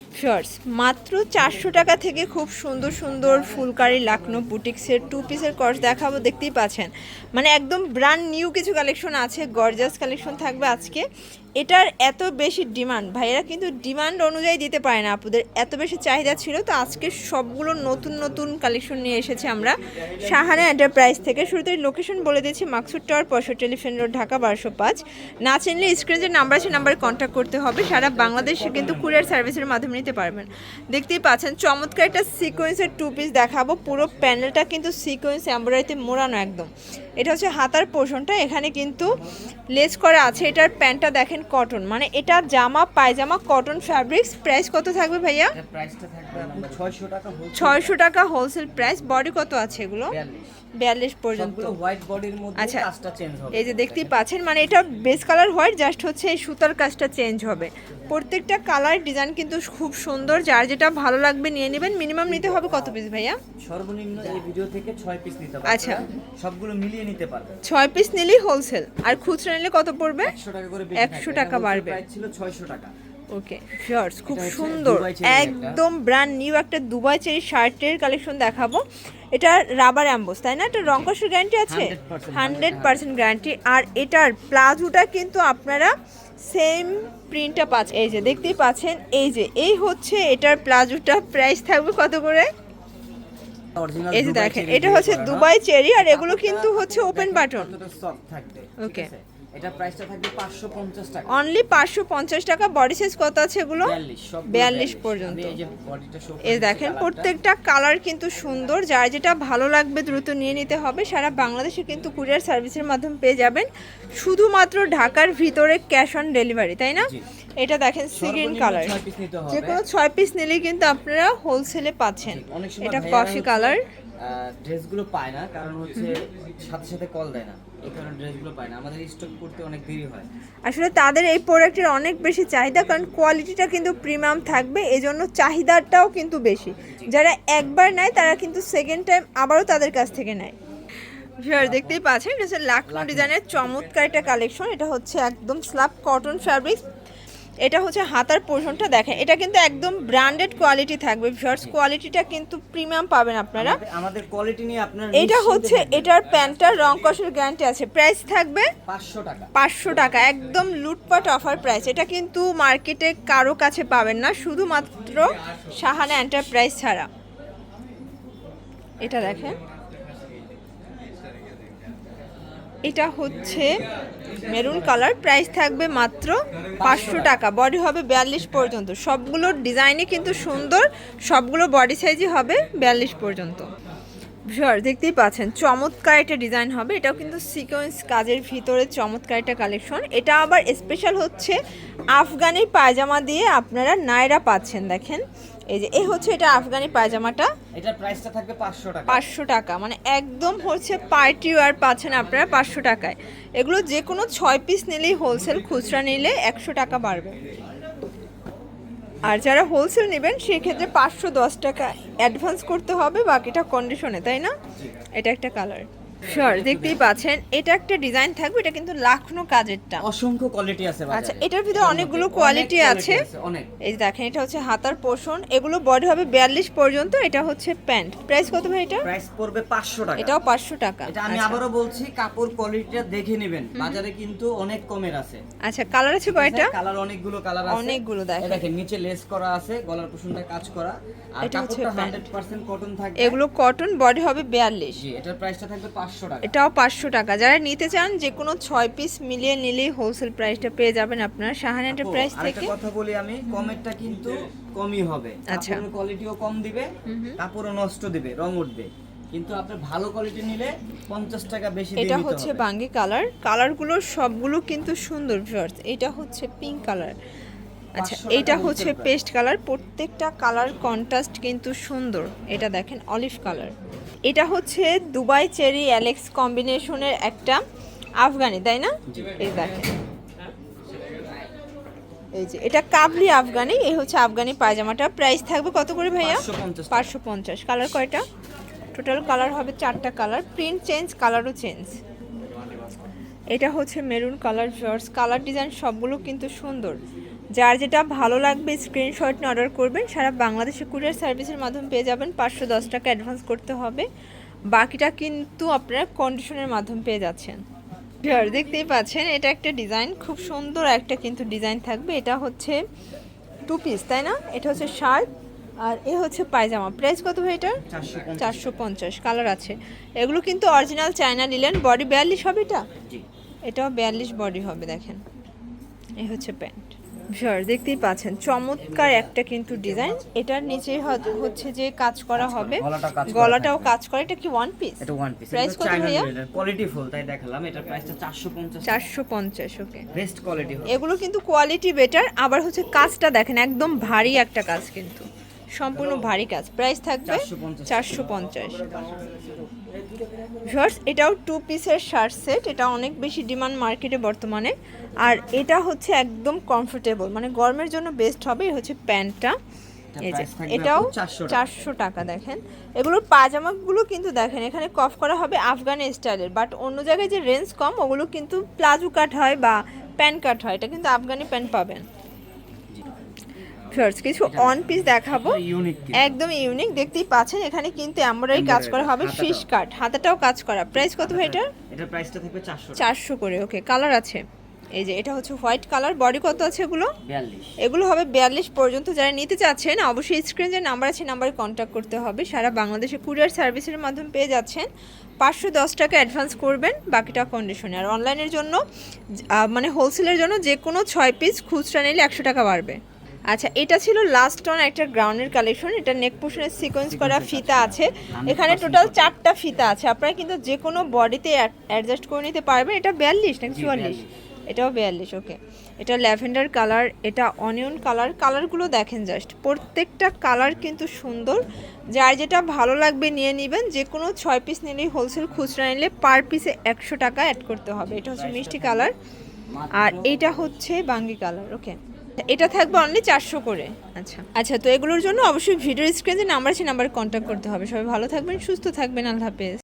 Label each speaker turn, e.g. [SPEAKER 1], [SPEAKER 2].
[SPEAKER 1] Shorts মাত্র চারশো টাকা থেকে খুব সুন্দর সুন্দর ফুলকারি লাকনো বুটিক্সের টু পিসের কর্স দেখাবো, দেখতেই পাচ্ছেন। মানে একদম ব্র্যান্ড নিউ কিছু কালেকশন আছে গর্জাস কালেকশন থাকবে আজকে। এটার এত বেশি ডিমান্ড, ভাইয়েরা কিন্তু ডিমান্ড অনুযায়ী দিতে পারে না, আপুদের এত বেশি চাহিদা ছিল, তো আজকে সবগুলো নতুন নতুন কালেকশন নিয়ে এসেছি আমরা। সাহানা এন্টারপ্রাইজ থেকে শুরুতে লোকেশন বলে দিয়েছি মাকসুদ টাওয়ার পঁয়ষট্টি টেলিফোন রোড ঢাকা বারোশো পাঁচ। না চিনলে স্ক্রিনে যে নাম্বার আছে নাম্বারে কন্ট্যাক্ট করতে হবে, সারা বাংলাদেশে কিন্তু কুরিয়ার সার্ভিসের মাধ্যমে নিতে পারবেন। দেখতেই পাচ্ছেন, চমৎকার একটা সিকোয়েন্সের টু পিস দেখাবো, পুরো প্যানেলটা কিন্তু সিকোয়েন্স এমব্রয়ডারিতে মোড়ানো একদম। এটা হচ্ছে হাতার পোর্শনটা এখানে কিন্তু লেস করা আছে, এটার প্যান্টটা দেখেন কটন মানে এটা জামা পায়জামা কটন ফ্যাব্রিক্স প্রাইস কত থাকবে ভাইয়া?
[SPEAKER 2] ছয়শো টাকা হোলসেল
[SPEAKER 1] ছয়শো টাকা হোলসেল প্রাইস বডি কত আছে এগুলো?
[SPEAKER 2] বিয়াল্লিশ।
[SPEAKER 1] পর্যন্ত।
[SPEAKER 2] সবগুলো হোয়াইট বডির মধ্যে
[SPEAKER 1] আচ্ছা। এই যে দেখতেই পাচ্ছেন মানে এটা বেস কালার হোয়াইট জাস্ট হচ্ছে এই সুতার কাজটা চেঞ্জ হবে। প্রত্যেকটা কালার ডিজাইন কিন্তু খুব সুন্দর। যার যেটা ভালো লাগবে নিয়ে নেবেন। মিনিমাম নিতে হবে কত পিস ভাইয়া?
[SPEAKER 2] সর্বনিম্ন এই ভিডিও থেকে 6 পিস নিতে পারবেন
[SPEAKER 1] আচ্ছা।
[SPEAKER 2] সবগুলো মিলিয়ে নিতে পারবেন
[SPEAKER 1] 6 পিস নিলেই হোলসেল আর খুচরা নিলে কত পড়বে?
[SPEAKER 2] একশো টাকা করে
[SPEAKER 1] 100 টাকা বাড়বে।
[SPEAKER 2] ছিল ছয়শো টাকা।
[SPEAKER 1] ওকে শিওর্স খুব সুন্দর। একদম ব্র্যান্ড নিউ একটা দুবাই চেরি শার্টের কালেকশন দেখাবো। এটা রাবার অ্যাম্বোস তাই না? এটা রঙ্কসের গ্যারান্টি আছে? হান্ড্রেড পার্সেন্ট গ্যারান্টি আর এটার প্লাজোটা কিন্তু আপনারা সেম প্রিন্টটা পাচ্ছেন এই যে দেখতেই পাচ্ছেন এই যে এই হচ্ছে এটার প্লাজোটা। প্রাইস থাকবে কত করে? এই যে দেখেন এটা হচ্ছে দুবাই চেরি আর এগুলো কিন্তু হচ্ছে ওপেন বাটন.
[SPEAKER 2] ওকে এটা প্রাইসটা থাকবে 550 টাকা।
[SPEAKER 1] অনলি পাঁচশো পঞ্চাশ টাকা। বডি সাইজ কত আছে এগুলো?
[SPEAKER 2] 42
[SPEAKER 1] পর্যন্ত।
[SPEAKER 2] এই
[SPEAKER 1] দেখেন প্রত্যেকটা কালার কিন্তু সুন্দর। যার যেটা ভালো লাগবে দ্রুত নিয়ে নিতে হবে। সারা বাংলাদেশে কিন্তু কুরিয়ার সার্ভিসের মাধ্যমে পেয়ে যাবেন। শুধুমাত্র ঢাকার ভিতরে ক্যাশ অন ডেলিভারি তাই না? এটা দেখেন সিগ্রিন কালার যে কোনো ছয় পিস নিলেই কিন্তু আপনারা হোলসেলে পাচ্ছেন। এটা কফি কালার
[SPEAKER 2] ড্রেসগুলো পায় না কারণ হচ্ছে সাথে সাথে কল দেয় না। এই কারণে ড্রেসগুলো পায় না। আমাদের স্টক করতে অনেক দেরি হয়।
[SPEAKER 1] আসলে তাদের এই প্রোডাক্টের অনেক বেশি চাহিদা কারণ কোয়ালিটিটা কিন্তু প্রিমিয়াম থাকবে এজন্য চাহিদাটাও কিন্তু বেশি। যারা একবার নেয় তারা কিন্তু সেকেন্ড টাইম আবারও তাদের কাছ থেকে নেয়। ভিউয়ার দেখতেই পাচ্ছেন এটা হচ্ছে লাকনো ডিজাইনের চমৎকার একটা কালেকশন এটা হচ্ছে একদম স্ল্যাব কটন ফ্যাব্রিক এটা হচ্ছে হাতার পোর্শনটা দেখেন। এটা কিন্তু একদম ব্র্যান্ডেড কোয়ালিটি থাকবে ভিউয়ার্স কোয়ালিটিটা কিন্তু প্রিমিয়াম পাবেন আপনারা।
[SPEAKER 2] আমাদের- কোয়ালিটি নিয়ে আপনার
[SPEAKER 1] এটা হচ্ছে এটার প্যান্টটার রং কষের গ্যারান্টি আছে। প্রাইস থাকবে
[SPEAKER 2] 500 টাকা।
[SPEAKER 1] পাঁচশো টাকা। একদম লুটপাট অফার প্রাইস এটা কিন্তু মার্কেটে কারও কাছে পাবেন না শুধুমাত্র সাহানা এন্টারপ্রাইজ ছাড়া। এটা দেখেন। এটা হচ্ছে মেরুন কালার। প্রাইস থাকবে মাত্র পাঁচশো টাকা। বডি হবে বিয়াল্লিশ পর্যন্ত। সবগুলোর ডিজাইনই কিন্তু সুন্দর। সবগুলো বডি সাইজই হবে বিয়াল্লিশ পর্যন্ত। ভিউয়ার দেখতেই পাচ্ছেন, চমৎকার একটা ডিজাইন হবে। এটাও কিন্তু সিকোয়েন্স কাজের ভিতরে চমৎকার একটা কালেকশন এটা আবার স্পেশাল হচ্ছে আফগানি পায়জামা দিয়ে আপনারা নায়রা পাচ্ছেন, দেখেন। এই যে এই হচ্ছে এটা আফগানি পায়জামাটা।
[SPEAKER 2] এটার প্রাইসটা থাকবে 500 টাকা।
[SPEAKER 1] পাঁচশো টাকা মানে একদম হচ্ছে পার্টি ওয়ার পাচ্ছেন আপনারা পাঁচশো টাকায়। এগুলো যে কোনো ছয় পিস নিলেই হোলসেল খুচরা নিলে একশো টাকা বাড়বে। আর যারা হোলসেল নেবেন সেক্ষেত্রে পাঁচশো দশ টাকা অ্যাডভান্স করতে হবে বাকিটা কন্ডিশনে তাই না? এটা একটা কালার শিওর দেখতেই পাচ্ছেন এটা একটা ডিজাইন থাকবে এটা কিন্তু লাখনো কাজেরটা।
[SPEAKER 2] অসংখ্য কোয়ালিটি আছে
[SPEAKER 1] আচ্ছা এটার ভিতরে অনেকগুলো কোয়ালিটি আছে এই দেখেন এটা হচ্ছে হাতার পোষণ এগুলো বডি হবে বিয়াল্লিশ পর্যন্ত এটা হচ্ছে প্যান্ট প্রাইস কত ভাই এটা?
[SPEAKER 2] প্রাইস পড়বে 500 টাকা।
[SPEAKER 1] এটাও পাঁচশো টাকা।
[SPEAKER 2] এটা আমি
[SPEAKER 1] আচ্ছা।
[SPEAKER 2] আবারও বলছি কাপড় কোয়ালিটিটা দেখে নেবেন। বাজারে কিন্তু অনেক কমের আছে।
[SPEAKER 1] আচ্ছা কালার আছে কয়টা?
[SPEAKER 2] কালার অনেকগুলো কালার আছে।
[SPEAKER 1] অনেকগুলো দেখেন।
[SPEAKER 2] দেখেন নিচে লেস করা আছে গলার কুশনটা কাজ করা। আর কাপড়টা 100% কটন থাকবে।
[SPEAKER 1] এগুলো কটন বডি হবে বিয়াল্লিশ।
[SPEAKER 2] জি এটার প্রাইসটা থাকবে 500 টাকা
[SPEAKER 1] এটাও পাঁচশো টাকা। যারা নিতে চান যে কোনো ছয় পিস মিলিয়ে নিলেই হোলসেল প্রাইসটা পেয়ে যাবেন আপনারা। শাহানাটের
[SPEAKER 2] আপু,
[SPEAKER 1] প্রাইস থেকে
[SPEAKER 2] কথা বলি আমি কমেরটা কিন্তু কমই হবে।
[SPEAKER 1] আচ্ছা।
[SPEAKER 2] কোয়ালিটিও কম দিবে কাপড়ও নষ্ট দিবে রং উঠবে। কিন্তু আপনি ভালো কোয়ালিটি নিলে 50 টাকা বেশি দিয়ে
[SPEAKER 1] এটা হচ্ছে বাঙ্গি কালার কালারগুলো সবগুলো কিন্তু সুন্দর ভিউয়ার্স এটা হচ্ছে পিঙ্ক কালার আচ্ছা
[SPEAKER 2] 500
[SPEAKER 1] এটা হচ্ছে পেস্ট কালার প্রত্যেকটা কালার কন্ট্রাস্ট কিন্তু সুন্দর। এটা দেখেন অলিভ কালার এটা হচ্ছে দুবাই চেরি অ্যালেক্স কম্বিনেশনের একটা আফগানি তাই না? এই দেখেন এই যে এটা কাবলি আফগানি এই হচ্ছে আফগানি পায়জামাটা। প্রাইস থাকবে কত করে ভাইয়া? পাঁচশো পঞ্চাশ কালার কয়টা? টোটাল কালার হবে চারটা কালার প্রিন্ট চেঞ্জ কালারও চেঞ্জ এটা হচ্ছে মেরুন কালার জর্স কালার ডিজাইন সবগুলো কিন্তু সুন্দর। যার যেটা ভালো লাগবে স্ক্রিনশট নিয়ে অর্ডার করবেন সারা বাংলাদেশে কুরিয়ার সার্ভিসের মাধ্যমে পেয়ে যাবেন পাঁচশো দশ টাকা অ্যাডভান্স করতে হবে। বাকিটা কিন্তু আপনারা কন্ডিশনের মাধ্যমে পেয়ে যাচ্ছেন। Sure, দেখতেই পাচ্ছেন এটা একটা ডিজাইন খুব সুন্দর একটা কিন্তু ডিজাইন থাকবে। এটা হচ্ছে টু পিস তাই না? এটা হচ্ছে শার্ট আর এ হচ্ছে পায়জামা। প্রাইস কত ভাই এটার?
[SPEAKER 2] চারশো
[SPEAKER 1] পঞ্চাশ। কালার আছে। এগুলো কিন্তু অরিজিনাল চায়না নিলেন বডি বিয়াল্লিশ হবে এটা? এটাও বিয়াল্লিশ বডি হবে দেখেন। এই হচ্ছে প্যান্ট শিওর দেখতেই পাচ্ছেন। চমৎকার একটা কিন্তু ডিজাইন এটার নিচে হচ্ছে যে কাজ করা হবে। গলাটাও কাজ করে এটা কি ওয়ান পিস
[SPEAKER 2] এটা ওয়ান পিস
[SPEAKER 1] Price কত ভাইয়া?
[SPEAKER 2] কোয়ালিটি ফুল তাই দেখালাম। এটার প্রাইসটা চারশো পঞ্চাশ।
[SPEAKER 1] চারশো পঞ্চাশ ওকে
[SPEAKER 2] বেস্ট কোয়ালিটি
[SPEAKER 1] এগুলো কিন্তু কোয়ালিটি বেটার আবার হচ্ছে কাজটা দেখেন একদম ভারী একটা কাজ কিন্তু। সম্পূর্ণ ভারী কাজ। প্রাইস থাকবে
[SPEAKER 2] 450
[SPEAKER 1] শর্টস এটাও টু পিসের শার্ট সেট এটা অনেক বেশি ডিমান্ড মার্কেটে বর্তমানে। আর এটা হচ্ছে একদম কমফোর্টেবল মানে গরমের জন্য বেস্ট হবে হচ্ছে প্যান্টটা। এটাও
[SPEAKER 2] আপু 400 টাকা।
[SPEAKER 1] চারশো টাকা দেখেন। এগুলোর পাজামাগুলো কিন্তু দেখেন এখানে কফ করা হবে আফগানি স্টাইলের বাট অন্য জায়গায় যে রেঞ্জ কম ওগুলো কিন্তু প্লাজো কাট হয় বা প্যান্ট কাট হয় এটা কিন্তু আফগানি প্যান্ট পাবেন। Shorts, কিছু অন পিস দেখাবো। একদম ইউনিক দেখতেই পাচ্ছেন এখানে কিন্তু এমব্রয়ডারি কাজ করা হবে ফিশ কাট হাতাটাও কাজ করা। প্রাইস কত ভাই এটার?
[SPEAKER 2] এটার প্রাইসটা থাকবে চারশো
[SPEAKER 1] চারশো করে ওকে কালার আছে। এই যে এটা হচ্ছে হোয়াইট কালার বডি কত আছে এগুলো? এগুলো হবে বিয়াল্লিশ পর্যন্ত যারা নিতে চাচ্ছেন অবশ্যই স্ক্রিন যে নাম্বার আছে নাম্বারে কন্ট্যাক্ট করতে হবে। সারা বাংলাদেশে কুরিয়ার সার্ভিসের মাধ্যমে পেয়ে যাচ্ছেন। পাঁচশো দশ টাকা অ্যাডভান্স করবেন বাকিটা কন্ডিশনে আর অনলাইনের জন্য মানে হোলসেলের জন্য যে কোনো ছয় পিস খুচরা নিলে একশো টাকা বাড়বে। আচ্ছা এটা ছিল লাস্ট অন একটা গ্রাউন্ডের কালেকশন এটা নেক পোর্শনের সিকোয়েন্স করা ফিতা আছে। এখানে টোটাল চারটা ফিতা আছে। আপনারা কিন্তু যে কোনো বডিতে অ্যাডজাস্ট করে নিতে পারবেন। এটা বিয়াল্লিশ নাকি চুয়াল্লিশ? এটাও বিয়াল্লিশ ওকে এটা ল্যাভেন্ডার কালার এটা অনিয়ন কালার কালারগুলো দেখেন জাস্ট প্রত্যেকটা কালার কিন্তু সুন্দর। যার যেটা ভালো লাগবে নিয়ে নেবেন। যে কোনো ছয় পিস নিলেই হোলসেল খুচরা নিলে পার পিসে একশো টাকা অ্যাড করতে হবে। এটা হচ্ছে মিষ্টি কালার আর এটা হচ্ছে বাঙ্গি কালার ওকে এটা থাকবে অনলি চারশো করে। আচ্ছা। আচ্ছা তো এগুলোর জন্য অবশ্যই ভিডিও স্ক্রিনে নাম্বার আছে নাম্বারে কন্ট্যাক্ট করতে হবে। সবাই ভালো থাকবেন সুস্থ থাকবেন আল্লাহ হাফেজ।